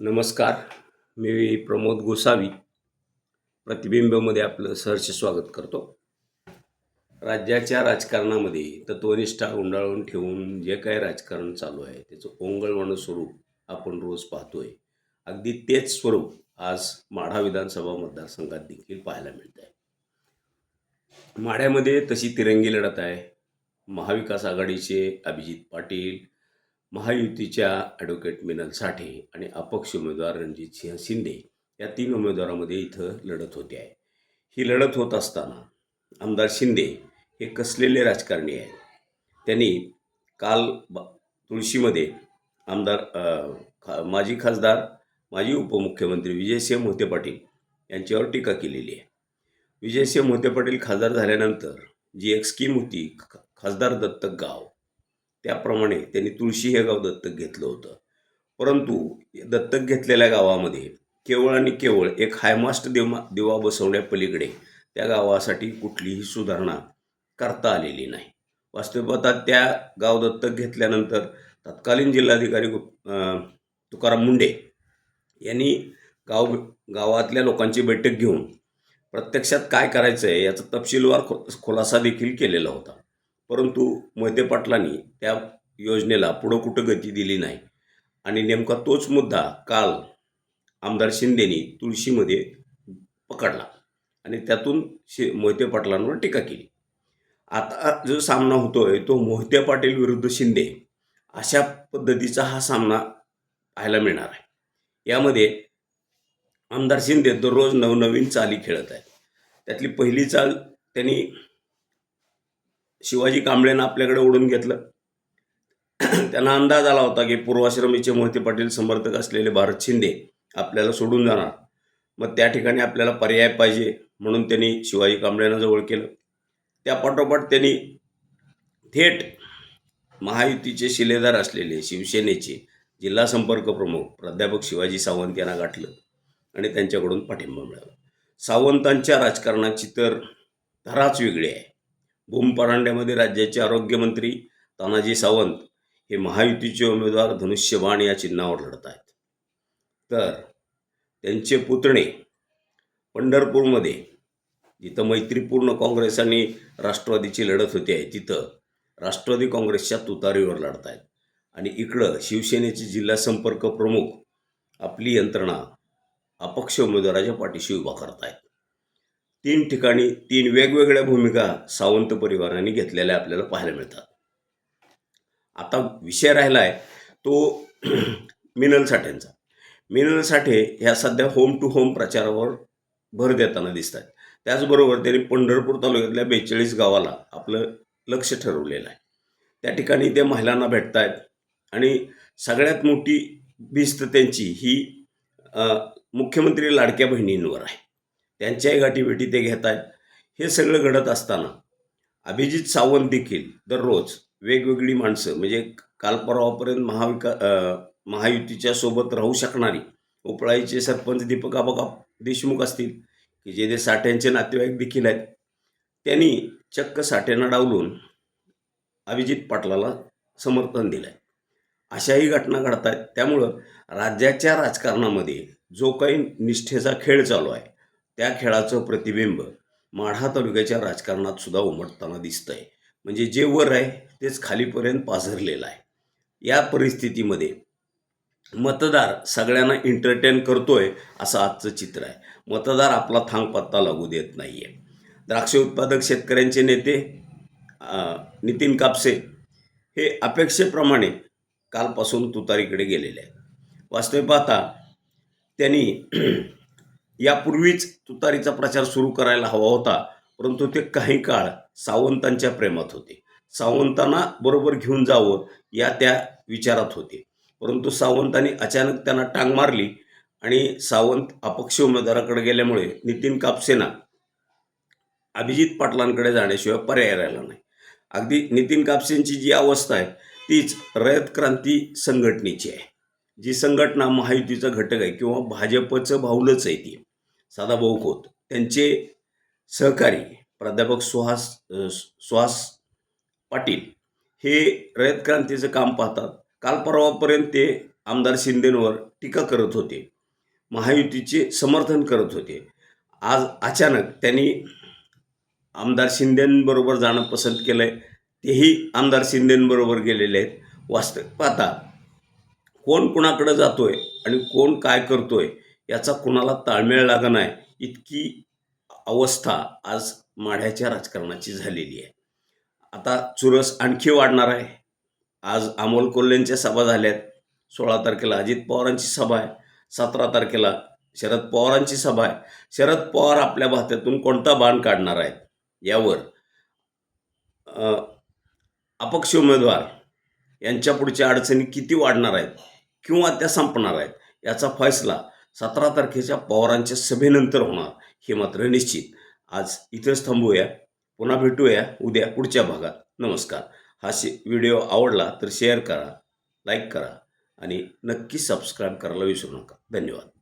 नमस्कार मी प्रमोद गोसावी. प्रतिबिंबमध्ये आपलं सहर्ष स्वागत करतो. राज्याच्या राजकारणामध्ये तत्वनिष्ठा गुंडाळून ठेवून जे काही राजकारण चालू आहे त्याचं ओंगळवाणं स्वरूप आपण रोज पाहतोय. अगदी तेच स्वरूप आज माढा विधानसभा मतदारसंघात देखील पाहायला मिळत आहे माढ्यामध्ये तशी तिरंगी लढत आहे. महाविकास आघाडीचे अभिजित पाटील महायुतीच्या ॲडव्होकेट मिनल साठे आणि अपक्ष उमेदवार रणजितसिंह शिंदे या तीन उमेदवारामध्ये इथं लढत होते आहे. ही लढत होत असताना आमदार शिंदे हे कसलेले राजकारणी आहेत? त्यांनी काल बा तुळशीमध्ये आमदार खा माजी खासदार माजी उपमुख्यमंत्री विजयसिंह मोहिते पाटील यांच्यावर टीका केलेली आहे. विजयसिंह मोहिते पाटील खासदार झाल्यानंतर जी एक स्कीम होती खासदार दत्तक गाव त्याप्रमाणे त्यांनी तुळशी हे गाव दत्तक घेतलं होतं. परंतु दत्तक घेतलेल्या गावामध्ये केवळ आणि केवळ एक हायमास्ट देवा दिवा बसवण्यापलीकडे त्या गावासाठी कुठलीही सुधारणा करता आलेली नाही. वास्तविकतात त्या गाव दत्तक घेतल्यानंतर तत्कालीन जिल्हाधिकारी तुकाराम मुंडे यांनी गाव गावातल्या लोकांची बैठक घेऊन प्रत्यक्षात काय करायचं आहे याचा तपशीलवार खो खुलासा देखील केलेला होता. परंतु मोहिते पाटलांनी त्या योजनेला पुढं कुठं गती दिली नाही. आणि नेमका तोच मुद्दा काल आमदार शिंदेनी तुळशीमध्ये पकडला आणि त्यातून शि मोहिते पाटलांवर टीका केली. आता जो सामना होतोय तो मोहिते पाटील विरुद्ध शिंदे अशा पद्धतीचा हा सामना पाहायला मिळणार आहे. यामध्ये आमदार शिंदे दररोज नवनवीन चाली खेळत आहेत. त्यातली पहिली चाल त्यांनी शिवाजी कांबळेनं आपल्याकडे ओढून घेतलं. त्यांना अंदाज आला होता की पूर्वाश्रमीचे मोहिते पाटील समर्थक असलेले भारत शिंदे आपल्याला सोडून जाणार. मग त्या ठिकाणी आपल्याला पर्याय पाहिजे म्हणून त्यांनी शिवाजी कांबळेनं जवळ केलं. त्या पाठोपाठ त्यांनी थेट महायुतीचे शिलेदार असलेले शिवसेनेचे जिल्हा संपर्क प्रमुख प्राध्यापक शिवाजी सावंत यांना गाठलं आणि त्यांच्याकडून पाठिंबा मिळाला. सावंतांच्या राजकारणाची तर धराच वेगळी आहे. भूमपरांड्यामध्ये राज्याचे आरोग्यमंत्री तानाजी सावंत हे महायुतीचे उमेदवार धनुष्यबाण या चिन्हावर लढत आहेत. तर त्यांचे पुतणे पंढरपूरमध्ये जिथं मैत्रीपूर्ण काँग्रेस आणि राष्ट्रवादीची लढत होती आहे तिथं राष्ट्रवादी काँग्रेसच्या तुतारीवर लढत आहेत. आणि इकडं शिवसेनेचे जिल्हा संपर्क प्रमुख आपली यंत्रणा अपक्ष उमेदवाराच्या पाठीशी उभा करत आहेत तीन ठिकाणी तीन वेगवेगळ्या भूमिका सावंत परिवाराने घेतलेल्या आपल्याला पाहायला मिळतात. आता विषय राहिला आहे तो मिनल साठेंचा. मिनल साठे ह्या सध्या होम टू होम प्रचारावर भर देताना दिसत आहेत त्याचबरोबर त्यांनी पंढरपूर तालुक्यातल्या बेचाळीस गावाला आपलं लक्ष ठरवलेलं आहे. त्या ठिकाणी ते महिलांना भेटत आहेत आणि सगळ्यात मोठी भिस्त त्यांची ही मुख्यमंत्री लाडक्या बहिणींवर आहे. त्यांच्याही गाठीभेटी ते घेत आहेत. हे सगळं घडत असताना अभिजित सावंत देखील दररोज वेगवेगळी माणसं म्हणजे काल परवापर्यंत महाविका महायुतीच्या सोबत राहू शकणारी उपळाईचे सरपंच दीपक आबा देशमुख असतील की जे ते साठ्यांचे नातेवाईक देखील आहेत त्यांनी चक्क साठ्यांना डावलून अभिजित पाटलाला समर्थन दिलं आहे अशाही घटना घडत आहेत त्यामुळं राज्याच्या राजकारणामध्ये जो काही निष्ठेचा खेळ चालू आहे त्या खेळाचं प्रतिबिंब माढा तालुक्याच्या राजकारणात सुद्धा उमटताना दिसतं आहे म्हणजे जे वर आहे तेच खालीपर्यंत पाझरलेलं आहे. या परिस्थितीमध्ये मतदार सगळ्यांना एंटरटेन करतोय असं आजचं चित्र आहे. मतदार आपला थांग पत्ता लागू देत नाही आहे द्राक्ष उत्पादक शेतकऱ्यांचे नेते नितीन कापसे हे अपेक्षेप्रमाणे कालपासून तुतारीकडे गेलेले आहेत. वास्तविक पाहता त्यांनी यापूर्वीच तुतारीचा प्रचार सुरू करायला हवा होता परंतु ते काही काळ सावंतांच्या प्रेमात होते. सावंतांना बरोबर घेऊन जावं या त्या विचारात होते. परंतु सावंतांनी अचानक त्यांना टांग मारली आणि सावंत अपक्ष उमेदवाराकडे गेल्यामुळे नितीन कापसेना अभिजित पाटलांकडे जाण्याशिवाय पर्याय राहिला नाही. अगदी नितीन कापसेंची जी अवस्था आहे तीच रयत क्रांती संघटनेची आहे. जी संघटना महायुतीचा घटक आहे किंवा भाजपचं भाऊलच आहे ती. सदाभाऊ खोत त्यांचे सहकारी प्राध्यापक सुहास सुहास पाटील हे रयत क्रांतीचं काम पाहतात. काल परवापर्यंत ते आमदार शिंदेंवर टीका करत होते. महायुतीचे समर्थन करत होते. आज अचानक त्यांनी आमदार शिंदेंबरोबर जाणं पसंत केलं आहे तेही आमदार शिंदेंबरोबर गेलेले आहेत. वास्तव पाहता कोण कुणाकडं आहे आणि कोण काय करतो आहे याचा कुणाला ताळमेळ लागा नाही इतकी अवस्था आज माढ्याच्या राजकारणाची झालेली आहे. आता चुरस आणखी वाढणार आहे. आज अमोल कोल्हेंच्या सभा झाल्यात. सोळा तारखेला अजित पवारांची सभा आहे. सतरा तारखेला शरद पवारांची सभा आहे. शरद पवार आपल्या भात्यातून कोणता बाण काढणार आहेत? यावर अपक्ष उमेदवार यांच्या पुढच्या अडचणी किती वाढणार आहेत? किंवा त्या संपणार आहेत? याचा फैसला सतरा तारखेच्या पवारांच्या सभेनंतर होणार हे मात्र निश्चित. आज इथंच थांबूया. पुन्हा भेटूया उद्या पुढच्या भागात. नमस्कार. हा शे व्हिडिओ आवडला तर शेअर करा लाईक करा आणि नक्की सबस्क्राईब करायला विसरू नका. धन्यवाद.